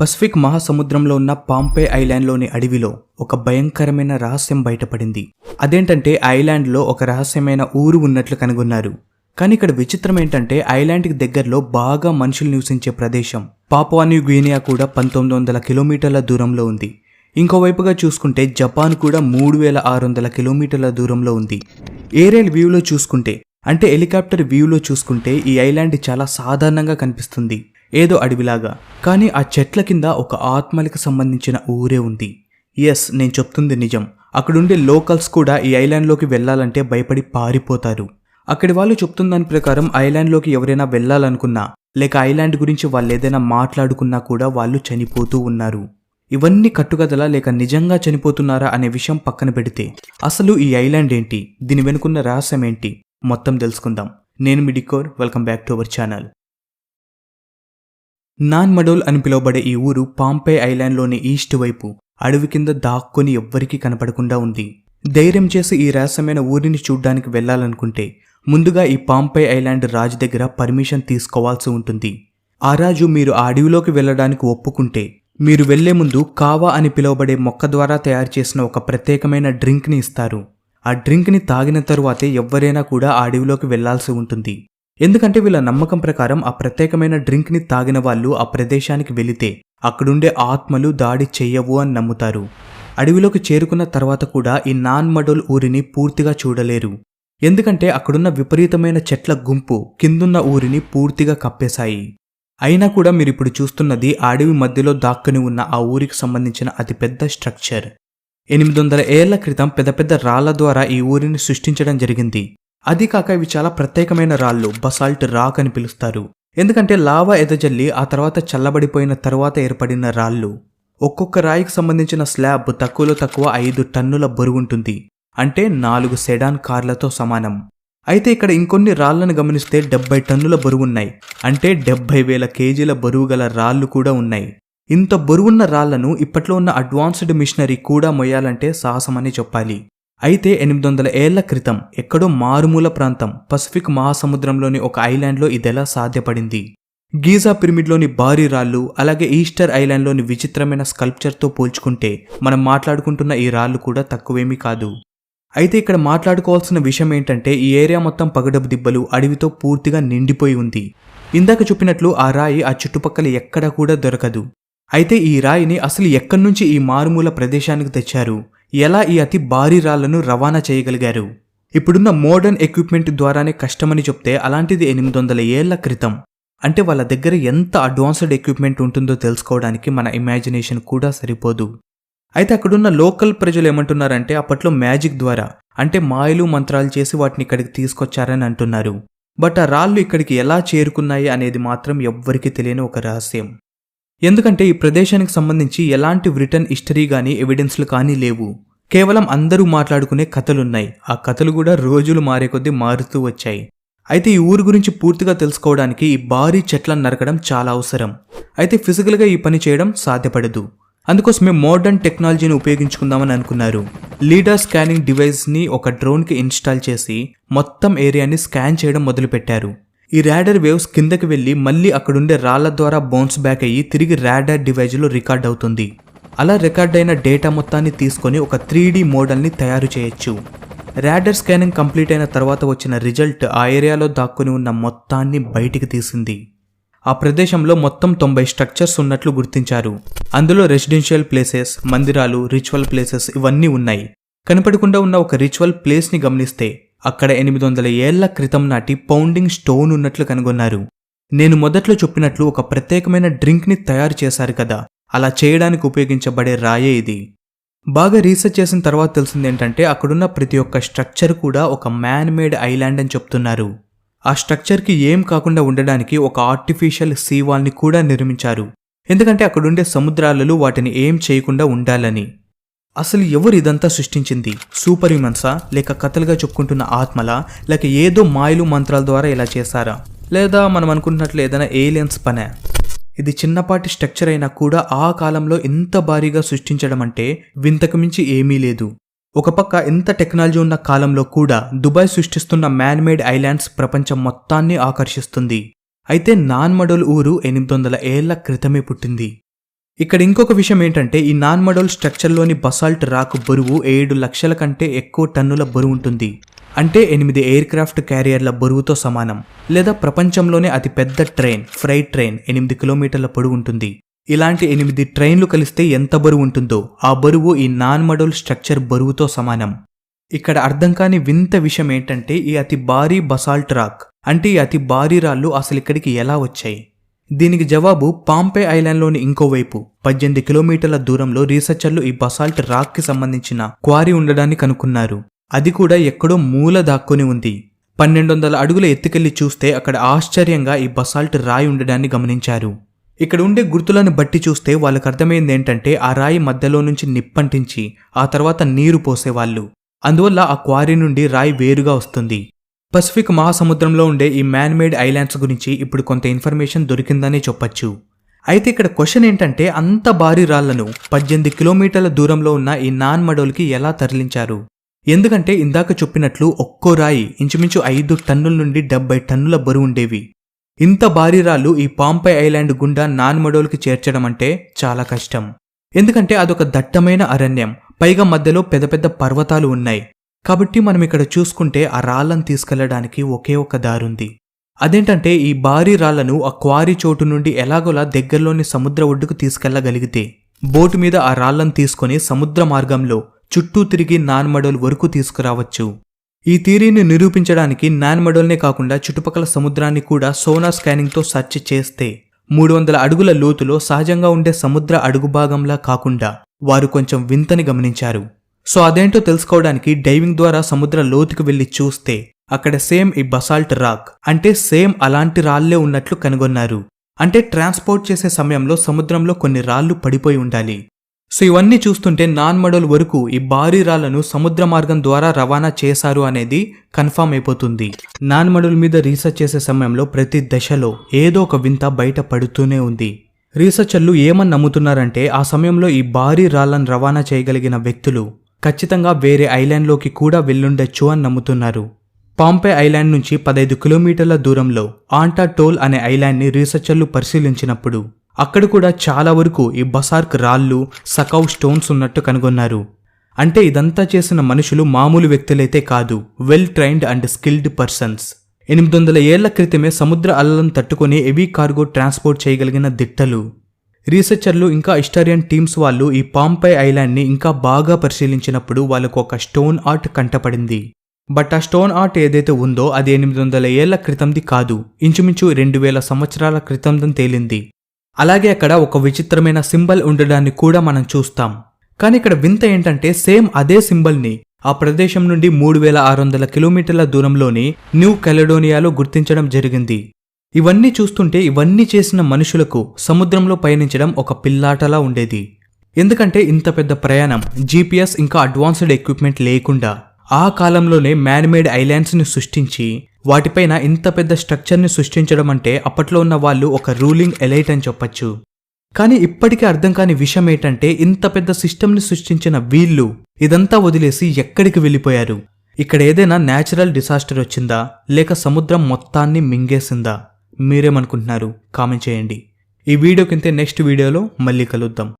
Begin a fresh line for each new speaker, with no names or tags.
Pacific మహాసముద్రంలో ఉన్న Pompey ఐలాండ్లోని అడవిలో ఒక భయంకరమైన రహస్యం బయటపడింది. అదేంటంటే ఐలాండ్లో ఒక రహస్యమైన ఊరు ఉన్నట్లు కనుగొన్నారు. కానీ ఇక్కడ విచిత్రం ఏంటంటే ఐలాండ్కి దగ్గరలో బాగా మనుషులు నివసించే ప్రదేశం. పాపువాన్యూ గ్వీనియా కూడా పంతొమ్మిది వందల కిలోమీటర్ల దూరంలో ఉంది. ఇంకోవైపుగా చూసుకుంటే జపాన్ కూడా మూడు వేల ఆరు వందల కిలోమీటర్ల దూరంలో ఉంది. ఏరియల్ వ్యూలో చూసుకుంటే అంటే హెలికాప్టర్ వ్యూలో చూసుకుంటే ఈ ఐలాండ్ చాలా సాధారణంగా కనిపిస్తుంది. ఏదో అడవిలాగా. కానీ ఆ చెట్ల కింద ఒక ఆత్మలకు సంబంధించిన ఊరే ఉంది. ఎస్ నేను చెప్తుంది నిజం. అక్కడుండే లోకల్స్ కూడా ఈ ఐలాండ్లోకి వెళ్ళాలంటే భయపడి పారిపోతారు. అక్కడి వాళ్ళు చెప్తున్న దాని ప్రకారం ఐలాండ్లోకి ఎవరైనా వెళ్ళాలనుకున్నా లేక ఐలాండ్ గురించి వాళ్ళు ఏదైనా మాట్లాడుకున్నా కూడా వాళ్ళు చనిపోతూ ఉన్నారు. ఇవన్నీ కట్టుకథలా లేక నిజంగా చనిపోతున్నారా అనే విషయం పక్కన పెడితే అసలు ఈ ఐలాండ్ ఏంటి? దీని వెనుకున్న రహస్యం ఏంటి? మొత్తం తెలుసుకుందాం. నేను మిడికోర్ welcome back to our channel. Nan Madol అని పిలువబడే ఈ ఊరు పాంపే ఐలాండ్లోని ఈస్ట్ వైపు అడవి కింద దాక్కుని ఎవ్వరికీ కనపడకుండా ఉంది. ధైర్యం చేసి ఈ రహస్యమైన ఊరిని చూడ్డానికి వెళ్ళాలనుకుంటే ముందుగా ఈ పాంపే ఐలాండ్ రాజు దగ్గర పర్మిషన్ తీసుకోవాల్సి ఉంటుంది. ఆ రాజు మీరు ఆ అడవిలోకి వెళ్ళడానికి ఒప్పుకుంటే మీరు వెళ్ళే ముందు కావా అని పిలువబడే మొక్క ద్వారా తయారు చేసిన ఒక ప్రత్యేకమైన డ్రింక్ని ఇస్తారు. ఆ డ్రింక్ని తాగిన తరువాతే ఎవ్వరైనా కూడా ఆ అడవిలోకి వెళ్ళాల్సి ఉంటుంది. ఎందుకంటే వీళ్ళ నమ్మకం ప్రకారం ఆ ప్రత్యేకమైన డ్రింక్ని తాగిన వాళ్ళు ఆ ప్రదేశానికి వెళితే అక్కడుండే ఆత్మలు దాడి చెయ్యవు అని నమ్ముతారు. అడవిలోకి చేరుకున్న తర్వాత కూడా ఈ నాన్ మడోల్ ఊరిని పూర్తిగా చూడలేరు. ఎందుకంటే అక్కడున్న విపరీతమైన చెట్ల గుంపు కిందున్న ఊరిని పూర్తిగా కప్పేశాయి. అయినా కూడా మీరు ఇప్పుడు చూస్తున్నది అడవి మధ్యలో దాక్కుని ఉన్న ఆ ఊరికి సంబంధించిన అతిపెద్ద స్ట్రక్చర్. ఎనిమిది వందల ఏళ్ళ క్రితం పెద్ద పెద్ద రాళ్ళ ద్వారా ఈ ఊరిని సృష్టించడం జరిగింది. అది కాక ఇవి చాలా ప్రత్యేకమైన రాళ్ళు. బసాల్ట్ రాక్ అని పిలుస్తారు. ఎందుకంటే లావా ఎదజల్లి ఆ తర్వాత చల్లబడిపోయిన తర్వాత ఏర్పడిన రాళ్ళు. ఒక్కొక్క రాయికి సంబంధించిన స్లాబ్ తక్కువలో తక్కువ ఐదు టన్నుల బరువుంటుంది. అంటే నాలుగు సెడాన్ కార్లతో సమానం. అయితే ఇక్కడ ఇంకొన్ని రాళ్ళను గమనిస్తే డెబ్బై టన్నుల బరువున్నాయి. అంటే డెబ్బై వేల కేజీల బరువు గల రాళ్ళు కూడా ఉన్నాయి. ఇంత బరువున్న రాళ్ళను ఇప్పట్లో ఉన్న అడ్వాన్స్డ్ మిషనరీ కూడా మొయ్యాలంటే సాహసమని చెప్పాలి. అయితే ఎనిమిది వందల ఏళ్ళ క్రితం ఎక్కడో మారుమూల ప్రాంతం పసిఫిక్ మహాసముద్రంలోని ఒక ఐలాండ్లో ఇదెలా సాధ్యపడింది? గీజా పిరమిడ్లోని భారీ రాళ్ళు అలాగే ఈస్టర్ ఐలాండ్లోని విచిత్రమైన స్కల్ప్చర్తో పోల్చుకుంటే మనం మాట్లాడుకుంటున్న ఈ రాళ్ళు కూడా తక్కువేమీ కాదు. అయితే ఇక్కడ మాట్లాడుకోవాల్సిన విషయం ఏంటంటే ఈ ఏరియా మొత్తం పగడపు దిబ్బలు అడవితో పూర్తిగా నిండిపోయి ఉంది. ఇందాక చెప్పినట్లు ఆ రాయి ఆ చుట్టుపక్కల ఎక్కడా కూడా దొరకదు. అయితే ఈ రాయిని అసలు ఎక్కడి నుంచి ఈ మారుమూల ప్రదేశానికి తెచ్చారు? ఎలా ఈ అతి భారీ రాళ్ళను రవాణా చేయగలిగారు? ఇప్పుడున్న మోడర్న్ ఎక్విప్మెంట్ ద్వారానే కష్టమని చెప్తే అలాంటిది ఎనిమిది వందల ఏళ్ళ క్రితం. అంటే వాళ్ళ దగ్గర ఎంత అడ్వాన్స్డ్ ఎక్విప్మెంట్ ఉంటుందో తెలుసుకోవడానికి మన ఇమాజినేషన్ కూడా సరిపోదు. అయితే అక్కడున్న లోకల్ ప్రజలు ఏమంటున్నారంటే అప్పట్లో మ్యాజిక్ ద్వారా అంటే మాయలు మంత్రాలు చేసి వాటిని ఇక్కడికి తీసుకొచ్చారని అంటున్నారు. బట్ ఆ రాళ్ళు ఇక్కడికి ఎలా చేరుకున్నాయి అనేది మాత్రం ఎవ్వరికీ తెలియని ఒక రహస్యం. ఎందుకంటే ఈ ప్రదేశానికి సంబంధించి ఎలాంటి బ్రిటన్ హిస్టరీ కానీ ఎవిడెన్స్లు కానీ లేవు. కేవలం అందరూ మాట్లాడుకునే కథలున్నాయి. ఆ కథలు కూడా రోజులు మారే కొద్దీ మారుతూ వచ్చాయి. అయితే ఈ ఊరు గురించి పూర్తిగా తెలుసుకోవడానికి ఈ భారీ చెట్లను నరకడం చాలా అవసరం. అయితే ఫిజికల్గా ఈ పని చేయడం సాధ్యపడదు. అందుకోసమే మోడర్న్ టెక్నాలజీని ఉపయోగించుకుందామని అనుకున్నారు. లీడర్ స్కానింగ్ డివైస్ని ఒక డ్రోన్కి ఇన్స్టాల్ చేసి మొత్తం ఏరియాని స్కాన్ చేయడం మొదలుపెట్టారు. ఈ ర్యాడర్ వేవ్స్ కిందకి వెళ్ళి మళ్ళీ అక్కడుండే రాళ్ళ ద్వారా బౌన్స్ బ్యాక్ అయ్యి తిరిగి ర్యాడర్ డివైజ్లో రికార్డ్ అవుతుంది. అలా రికార్డ్ అయిన డేటా మొత్తాన్ని తీసుకొని ఒక త్రీ డీ మోడల్ని తయారు చేయొచ్చు. ర్యాడర్ స్కానింగ్ కంప్లీట్ అయిన తర్వాత వచ్చిన రిజల్ట్ ఆ ఏరియాలో దాక్కుని ఉన్న మొత్తాన్ని బయటికి తీసింది. ఆ ప్రదేశంలో మొత్తం తొంభై స్ట్రక్చర్స్ ఉన్నట్లు గుర్తించారు. అందులో రెసిడెన్షియల్ ప్లేసెస్ మందిరాలు రిచువల్ ప్లేసెస్ ఇవన్నీ ఉన్నాయి. కనపడకుండా ఉన్న ఒక రిచువల్ ప్లేస్ని గమనిస్తే అక్కడ ఎనిమిది వందల ఏళ్ళ క్రితం నాటి పౌండింగ్ స్టోన్ ఉన్నట్లు కనుగొన్నారు. నేను మొదట్లో చెప్పినట్లు ఒక ప్రత్యేకమైన డ్రింక్ని తయారు చేశారు కదా అలా చేయడానికి ఉపయోగించబడే రాయే ఇది. బాగా రీసెర్చ్ చేసిన తర్వాత తెలిసింది ఏంటంటే అక్కడున్న ప్రతి ఒక్క స్ట్రక్చర్ కూడా ఒక మ్యాన్ మేడ్ ఐలాండ్ అని చెప్తున్నారు. ఆ స్ట్రక్చర్కి ఏం కాకుండా ఉండడానికి ఒక ఆర్టిఫిషియల్ సీ వాల్ని కూడా నిర్మించారు. ఎందుకంటే అక్కడుండే సముద్రాలలో వాటిని ఏం చేయకుండా ఉండాలని. అసలు ఎవరు ఇదంతా సృష్టించింది? సూపర్ హ్యూమన్సా లేక కథలుగా చెప్పుకుంటున్న ఆత్మల? లేక ఏదో మాయలు మంత్రాల ద్వారా ఇలా చేశారా? లేదా మనం అనుకుంటున్నట్లు ఏదైనా ఏలియన్స్ పనే? ఇది చిన్నపాటి స్ట్రక్చర్ అయినా కూడా ఆ కాలంలో ఇంత భారీగా సృష్టించడం అంటే వింతకు మించి ఏమీ లేదు. ఒక పక్క ఇంత టెక్నాలజీ ఉన్న కాలంలో కూడా దుబాయ్ సృష్టిస్తున్న మ్యాన్మేడ్ ఐలాండ్స్ ప్రపంచం మొత్తాన్ని ఆకర్షిస్తుంది. అయితే నాన్మడోల్ ఊరు ఎనిమిది వందల ఏళ్ళ క్రితమే పుట్టింది. ఇక్కడ ఇంకొక విషయం ఏంటంటే ఈ నాన్ మడోల్ స్ట్రక్చర్లోని బసాల్ట్ రాక్ బరువు ఏడు లక్షల కంటే ఎక్కువ టన్నుల బరువు ఉంటుంది. అంటే ఎనిమిది ఎయిర్ క్రాఫ్ట్ క్యారియర్ల బరువుతో సమానం. లేదా ప్రపంచంలోనే అతి పెద్ద ట్రైన్ ఫ్రైట్ ట్రైన్ ఎనిమిది కిలోమీటర్ల పొడవు ఉంటుంది. ఇలాంటి ఎనిమిది ట్రైన్లు కలిస్తే ఎంత బరువు ఉంటుందో ఆ బరువు ఈ నాన్ మడోల్ స్ట్రక్చర్ బరువుతో సమానం. ఇక్కడ అర్థం కాని వింత విషయం ఏంటంటే ఈ అతి భారీ బసాల్ట్ రాక్ అంటే ఈ అతి భారీ రాళ్ళు అసలు ఇక్కడికి ఎలా వచ్చాయి? దీనికి జవాబు పాంపే ఐలాండ్లోని ఇంకోవైపు పద్దెనిమిది కిలోమీటర్ల దూరంలో రీసెర్చర్లు ఈ బసాల్ట్ రాక్కి సంబంధించిన క్వారీ ఉండడాన్ని కనుక్కున్నారు. అది కూడా ఎక్కడో మూల దాక్కుని ఉంది. పన్నెండు వందల అడుగుల ఎత్తుకెళ్ళి చూస్తే అక్కడ ఆశ్చర్యంగా ఈ బసాల్ట్ రాయి ఉండడాన్ని గమనించారు. ఇక్కడ ఉండే గుర్తులను బట్టి చూస్తే వాళ్ళకు అర్థమైంది ఏంటంటే ఆ రాయి మధ్యలో నుంచి నిప్పంటించి ఆ తర్వాత నీరు పోసేవాళ్ళు. అందువల్ల ఆ క్వారీ నుండి రాయి వేరుగా వస్తుంది. పసిఫిక్ మహాసముద్రంలో ఉండే ఈ మ్యాన్ మేడ్ ఐలాండ్స్ గురించి ఇప్పుడు కొంత ఇన్ఫర్మేషన్ దొరికిందనే చెప్పొచ్చు. అయితే ఇక్కడ క్వశ్చన్ ఏంటంటే అంత భారీ రాళ్ళను పద్దెనిమిది కిలోమీటర్ల దూరంలో ఉన్న ఈ నాన్ మడోల్కి ఎలా తరలించారు? ఎందుకంటే ఇందాక చెప్పినట్లు ఒక్కో రాయి ఇంచుమించు ఐదు టన్నుల నుండి డెబ్బై టన్నుల బరువు ఉండేవి. ఇంత భారీ రాళ్ళు ఈ పాంపై ఐలాండ్ గుండా నాన్ మడోల్కి చేర్చడం అంటే చాలా కష్టం. ఎందుకంటే అదొక దట్టమైన అరణ్యం పైగా మధ్యలో పెద్ద పెద్ద పర్వతాలు ఉన్నాయి. కాబట్టి మనం ఇక్కడ చూసుకుంటే ఆ రాళ్ళను తీసుకెళ్ళడానికి ఒకే ఒక దారుంది. అదేంటంటే ఈ భారీ రాళ్ళను ఆ క్వారీ చోటు నుండి ఎలాగోలా దగ్గరలోని సముద్ర ఒడ్డుకు తీసుకెళ్ళగలిగితే బోటు మీద ఆ రాళ్ళను తీసుకొని సముద్ర మార్గంలో చుట్టూ తిరిగి నాన్మడోల్ వరకు తీసుకురావచ్చు. ఈ థీరీని నిరూపించడానికి నాన్మడోల్నే కాకుండా చుట్టుపక్కల సముద్రాన్ని కూడా సోనార్ స్కానింగ్తో సెర్చ్ చేస్తే మూడు వందల అడుగుల లోతులో సహజంగా ఉండే సముద్ర అడుగు భాగంలా కాకుండా వారు కొంచెం వింతని గమనించారు. సో అదేంటో తెలుసుకోవడానికి డైవింగ్ ద్వారా సముద్ర లోతుకు వెళ్ళి చూస్తే అక్కడ సేమ్ ఈ బసాల్ట్ రాక్ అంటే సేమ్ అలాంటి రాళ్ళే ఉన్నట్లు కనుగొన్నారు. అంటే ట్రాన్స్పోర్ట్ చేసే సమయంలో సముద్రంలో కొన్ని రాళ్ళు పడిపోయి ఉండాలి. సో ఇవన్నీ చూస్తుంటే నాన్ మడోల్ వరకు ఈ భారీ రాళ్ళను సముద్ర మార్గం ద్వారా రవాణా చేశారు అనేది కన్ఫామ్ అయిపోతుంది. నాన్ మడోల్ మీద రీసెర్చ్ చేసే సమయంలో ప్రతి దశలో ఏదో ఒక వింత బయట పడుతూనే ఉంది. రీసెర్చర్లు ఏమని నమ్ముతున్నారంటే ఆ సమయంలో ఈ భారీ రాళ్ళను రవాణా చేయగలిగిన వ్యక్తులు ఖచ్చితంగా వేరే ఐలాండ్లోకి కూడా వెళ్ళుండొచ్చు అని నమ్ముతున్నారు. పాంపే ఐలాండ్ నుంచి పదైదు కిలోమీటర్ల దూరంలో ఆంటా టోల్ అనే ఐలాండ్ని రీసెర్చర్లు పరిశీలించినప్పుడు అక్కడ కూడా చాలా వరకు ఈ బసార్క్ రాళ్ళు సకౌ స్టోన్స్ ఉన్నట్టు కనుగొన్నారు. అంటే ఇదంతా చేసిన మనుషులు మామూలు వ్యక్తులైతే కాదు well trained and skilled persons. ఎనిమిది వందల ఏళ్ళ క్రితమే సముద్ర అల్లలను తట్టుకొని ఎవీ కార్గో ట్రాన్స్పోర్ట్ చేయగలిగిన దిట్టలు. రీసెర్చర్లు ఇంకా హిస్టారియన్ టీమ్స్ వాళ్ళు ఈ పాంపై ఐలాండ్ని ఇంకా బాగా పరిశీలించినప్పుడు వాళ్ళకు ఒక స్టోన్ ఆర్ట్ కంటపడింది. బట్ ఆ స్టోన్ ఆర్ట్ ఏదైతే ఉందో అది ఎనిమిది వందల ఏళ్ళ క్రితంది కాదు. ఇంచుమించు రెండు వేల సంవత్సరాల క్రితందని తేలింది. అలాగే అక్కడ ఒక విచిత్రమైన సింబల్ ఉండడాన్ని కూడా మనం చూస్తాం. కానీ ఇక్కడ వింత ఏంటంటే సేమ్ అదే సింబల్ని ఆ ప్రదేశం నుండి మూడు వేల ఆరు వందల కిలోమీటర్ల దూరంలోని న్యూ కెలడోనియాలో గుర్తించడం జరిగింది. ఇవన్నీ చూస్తుంటే ఇవన్నీ చేసిన మనుషులకు సముద్రంలో పయనించడం ఒక పిల్లాటలా ఉండేది. ఎందుకంటే ఇంత పెద్ద ప్రయాణం జీపీఎస్ ఇంకా అడ్వాన్స్డ్ ఎక్విప్మెంట్ లేకుండా ఆ కాలంలోనే మ్యాన్మేడ్ ఐలాండ్స్ని సృష్టించి వాటిపైన ఇంత పెద్ద స్ట్రక్చర్ని సృష్టించడం అంటే అప్పట్లో ఉన్న వాళ్ళు ఒక రూలింగ్ ఎలైట్ అని చెప్పొచ్చు. కానీ ఇప్పటికీ అర్థం కాని విషయం ఏంటంటే ఇంత పెద్ద సిస్టమ్ని సృష్టించిన వీళ్ళు ఇదంతా వదిలేసి ఎక్కడికి వెళ్ళిపోయారు? ఇక్కడ ఏదైనా న్యాచురల్ డిసాస్టర్ వచ్చిందా? లేక సముద్రం మొత్తాన్ని మింగేసిందా? మీరేమనుకుంటున్నారు? కామెంట్ చేయండి. ఈ వీడియో కింద నెక్స్ట్ వీడియోలో మళ్ళీ కలుద్దాం.